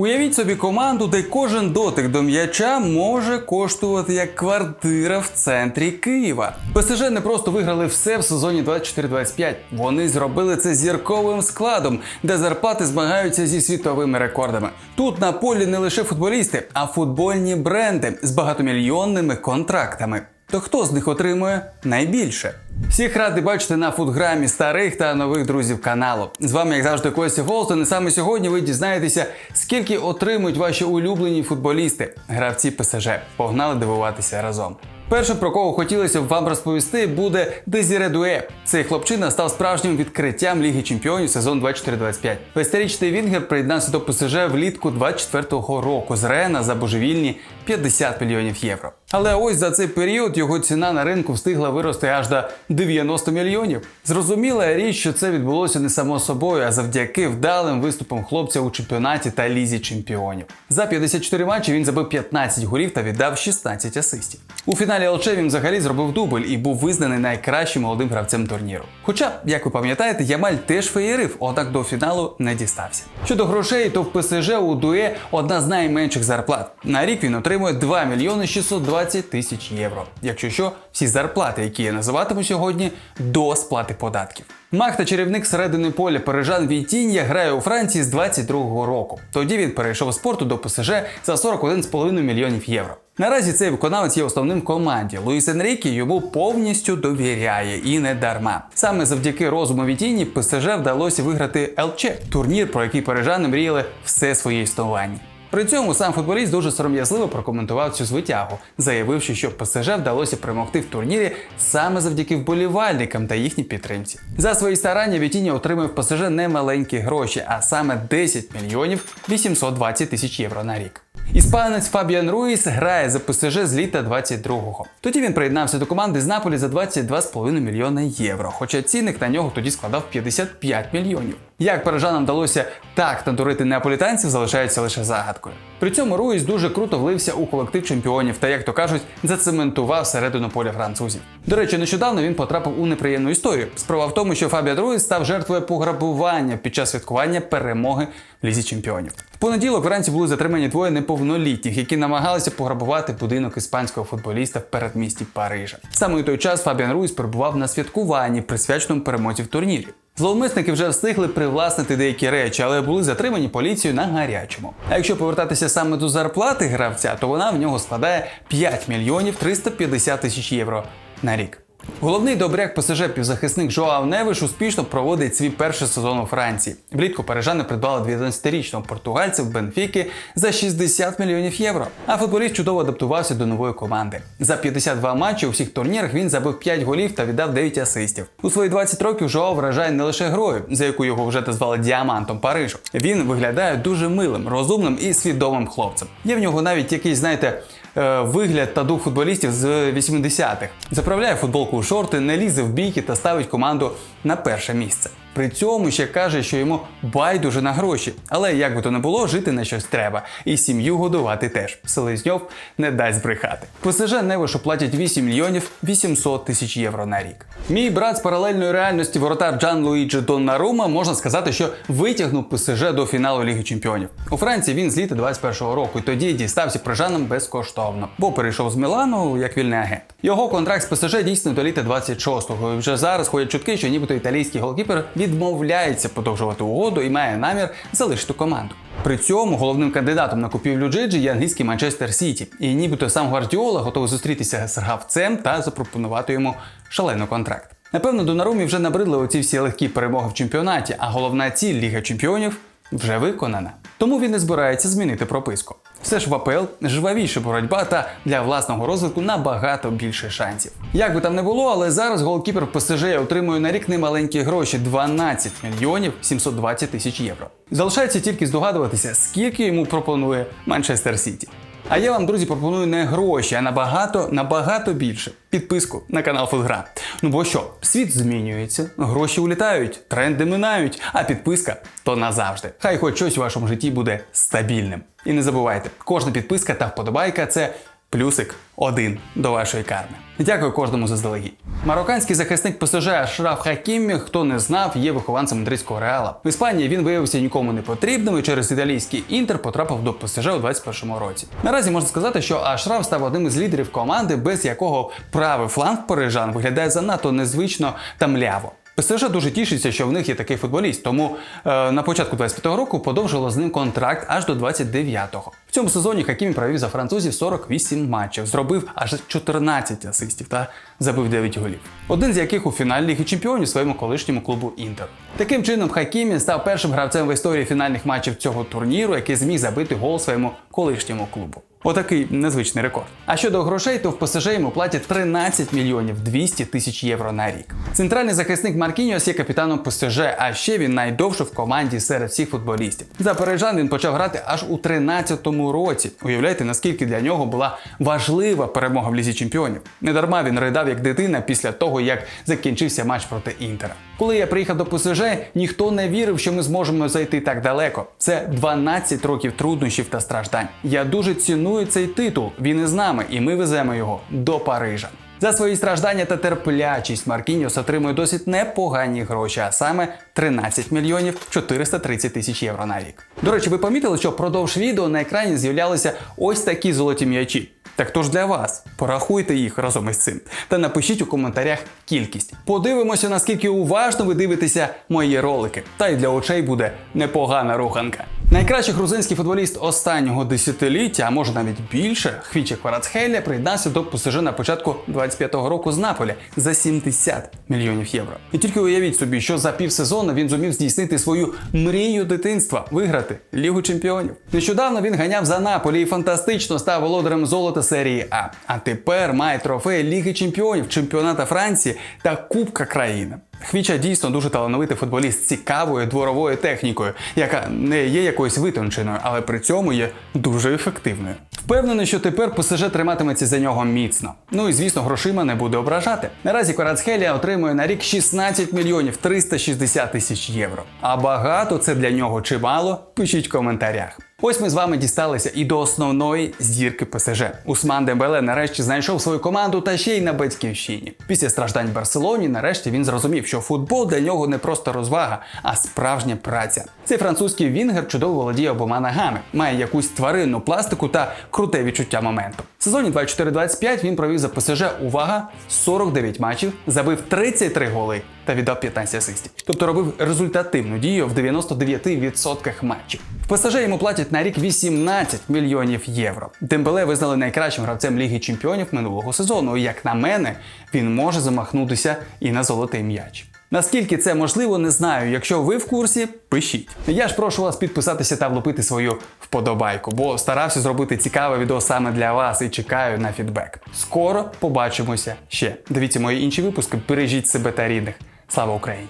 Уявіть собі команду, де кожен дотик до м'яча може коштувати як квартира в центрі Києва. ПСЖ не просто виграли все в сезоні 24-25. Вони зробили це зірковим складом, де зарплати змагаються зі світовими рекордами. Тут на полі не лише футболісти, а футбольні бренди з багатомільйонними контрактами. То хто з них отримує найбільше? Всіх радий бачити на футграмі старих та нових друзів каналу. З вами, як завжди, Костя Фолстон. І саме сьогодні ви дізнаєтеся, скільки отримують ваші улюблені футболісти, гравці ПСЖ. Погнали дивуватися разом. Перше, про кого хотілося б вам розповісти, буде Дезіре Дуе. Цей хлопчина став справжнім відкриттям Ліги Чемпіонів сезон 24-25. Вестерічний Вінгер приєднався до ПСЖ влітку 24-го року з Рена за божевільні 50 мільйонів євро. Але ось за цей період його ціна на ринку встигла вирости аж до 90 мільйонів. Зрозуміла річ, що це відбулося не само собою, а завдяки вдалим виступам хлопця у чемпіонаті та лізі чемпіонів. За 54 матчі він забив 15 голів та віддав 16 асистів. У фіналі ЛЧ він взагалі зробив дубль і був визнаний найкращим молодим гравцем турніру. Хоча, як ви пам'ятаєте, Ямаль теж феєрив, однак до фіналу не дістався. Щодо грошей, то в ПСЖ у Дуе одна з найменших зарплат. На рік він отримує 2 мільйони 620 тисяч євро. Якщо що, всі зарплати, які я називатиму сьогодні, до сплати податків. Мах та чарівник середини поля Парижан Вітіння грає у Франції з 22-го року. Тоді він перейшов з спорту до ПСЖ за 41,5 мільйонів євро. Наразі цей виконавець є основним в команді. Луїс Енрікі йому повністю довіряє і не дарма. Саме завдяки розуму Вітіні ПСЖ вдалося виграти ЛЧ турнір, про який парижани мріяли все своє існування. При цьому сам футболіст дуже сором'язливо прокоментував цю звитягу, заявивши, що ПСЖ вдалося перемогти в турнірі саме завдяки вболівальникам та їхній підтримці. За свої старання Вітіння отримав ПСЖ немаленькі гроші, а саме 10 мільйонів 820 тисяч євро на рік. Іспанець Фабіан Руїс грає за ПСЖ з літа 22-го. Тоді він приєднався до команди з Наполі за 22,5 мільйона євро, хоча цінник на нього тоді складав 55 мільйонів. Як парижанам вдалося так надурити неаполітанців, залишається лише загадкою. При цьому Руїс дуже круто влився у колектив чемпіонів та, як то кажуть, зацементував середину поля французів. До речі, нещодавно він потрапив у неприємну історію. Справа в тому, що Фабіан Руїс став жертвою пограбування під час святкування перемоги в лізі чемпіонів. В понеділок вранці були затримані двоє неповнолітніх, які намагалися пограбувати будинок іспанського футболіста в передмісті Парижа. Саме у той час Фабіан Руїс перебував на святкуванні, присвяченому перемозі в турнірі. Зловмисники вже встигли привласнити деякі речі, але були затримані поліцією на гарячому. А якщо повертатися саме до зарплати гравця, то вона в нього складає 5 мільйонів 350 тисяч євро на рік. Головний добряк ПСЖ півзахисник Жоав Невиш успішно проводить свій перший сезон у Франції. Влітку парижани придбали 12-річного португальця в Бенфіки за 60 мільйонів євро. А футболіст чудово адаптувався до нової команди. За 52 матчі у всіх турнірах він забив 5 голів та віддав 9 асистів. У свої 20 років Жоав вражає не лише грою, за яку його вже назвали діамантом Парижу. Він виглядає дуже милим, розумним і свідомим хлопцем. Є в нього навіть якийсь, знаєте. Е, Вигляд та дух футболістів з 80-х заправляє футболку у шорти, не лізе в бійки та ставить команду на перше місце. При цьому ще каже, що йому байдуже на гроші, але як би то не було, жити на щось треба, і сім'ю годувати теж. Селезньов не дасть збрехати. ПСЖ Невишу платять 8 мільйонів 800 тисяч євро на рік. Мій брат з паралельної реальності воротар Джан Луїджі Доннарума можна сказати, що витягнув ПСЖ до фіналу Ліги Чемпіонів. У Франції він з літа 21-го року, і тоді дістався прижанам безкоштовно, бо перейшов з Мілану як вільний агент. Його контракт з ПСЖ дійсно до літа 26-го. І вже зараз ходять чутки, що нібито італійський голкіпер відмовляється подовжувати угоду і має намір залишити команду. При цьому головним кандидатом на купівлю Джиджі є англійський Манчестер Сіті, і нібито сам Гвардіола готовий зустрітися з гравцем та запропонувати йому шалений контракт. Напевно, Донарумі вже набридли оці всі легкі перемоги в чемпіонаті, а головна ціль Ліга Чемпіонів вже виконана. Тому він не збирається змінити прописку. Все ж в АПЛ жвавіша боротьба та для власного розвитку набагато більше шансів. Як би там не було, але зараз голкіпер ПСЖ отримує на рік немаленькі гроші 12 мільйонів 720 тисяч євро. Залишається тільки здогадуватися, скільки йому пропонує Манчестер Сіті. А я вам, друзі, пропоную не гроші, а набагато, набагато більше. Підписку на канал Футгра. Ну бо що, світ змінюється, гроші улітають, тренди минають, а підписка то назавжди. Хай хоч щось у вашому житті буде стабільним. І не забувайте, кожна підписка та вподобайка це Плюсик один до вашої карми. Дякую кожному заздалегідь. Марокканський захисник ПСЖ Ашраф Хакімі, хто не знав, є вихованцем мадридського реала. В Іспанії він виявився нікому не потрібним і через італійський інтер потрапив до ПСЖ у 21-му році. Наразі можна сказати, що Ашраф став одним із лідерів команди, без якого правий фланг парижан виглядає занадто незвично та мляво. ПСЖ дуже тішиться, що в них є такий футболіст, тому е, на початку 25-го року подовжило з ним контракт аж до 29-го. В цьому сезоні Хакімі провів за французів 48 матчів, зробив аж 14 асистів та забив 9 голів. Один з яких у фіналі Ліги Чемпіонів своєму колишньому клубу Інтер. Таким чином, Хакімі став першим гравцем в історії фінальних матчів цього турніру, який зміг забити гол своєму колишньому клубу. Отакий незвичний рекорд. А щодо грошей, то в ПСЖ йому платять 13 мільйонів 200 тисяч євро на рік. Центральний захисник Маркініос є капітаном ПСЖ, а ще він найдовше в команді серед всіх футболістів. За парижан він почав грати аж у 13-му році. Уявляєте, наскільки для нього була важлива перемога в лізі чемпіонів. Недарма він ридав як дитина після того, як закінчився матч проти Інтера. Коли я приїхав до ПСЖ, ніхто не вірив, що ми зможемо зайти так далеко. Це 12 років труднощів та страждань. Я дуже ціную цей титул. Він із нами, і ми веземо його до Парижа. За свої страждання та терплячість Маркініос отримує досить непогані гроші, а саме 13 мільйонів 430 тисяч євро на рік. До речі, ви помітили, що впродовж відео на екрані з'являлися ось такі золоті м'ячі. Так то ж для вас. Порахуйте їх разом із цим та напишіть у коментарях кількість. Подивимося, наскільки уважно ви дивитеся мої ролики. Та й для очей буде непогана руханка. Найкращий грузинський футболіст останнього десятиліття, а може навіть більше, Хвіче Кварацхеля приєднався до ПСЖ на початку 25-го року з Наполі за 70 мільйонів євро. І тільки уявіть собі, що за півсезону він зумів здійснити свою мрію дитинства виграти Лігу Чемпіонів. Нещодавно він ганяв за Наполі і фантастично став володарем золота серії А. А тепер має трофеї Ліги Чемпіонів, чемпіоната Франції та Кубка країни. Хвіча дійсно дуже талановитий футболіст з цікавою дворовою технікою, яка не є якоюсь витонченою, але при цьому є дуже ефективною. Впевнений, що тепер ПСЖ триматиметься за нього міцно. Ну і звісно, грошима не буде ображати. Наразі Корацхелія отримує на рік 16 мільйонів 360 тисяч євро. А багато це для нього чи мало? Пишіть в коментарях. Ось ми з вами дісталися і до основної зірки ПСЖ. Усман Дембеле нарешті знайшов свою команду та ще й на батьківщині. Після страждань в Барселоні, нарешті він зрозумів, що футбол для нього не просто розвага, а справжня праця. Цей французький вінгер чудово володіє обома ногами, має якусь тваринну пластику та круте відчуття моменту. В сезоні 24-25 він провів за ПСЖ увага 49 матчів, забив 33 голи та віддав 15 асистів. Тобто робив результативну дію в 99% матчів. В ПСЖ йому платять на рік 18 мільйонів євро. Дембеле визнали найкращим гравцем Ліги Чемпіонів минулого сезону. Як на мене, він може замахнутися і на золотий м'яч. Наскільки це можливо, не знаю. Якщо ви в курсі, пишіть. Я ж прошу вас підписатися та влупити свою вподобайку, бо старався зробити цікаве відео саме для вас і чекаю на фідбек. Скоро побачимося ще. Дивіться мої інші випуски, бережіть себе та рідних. Слава Україні!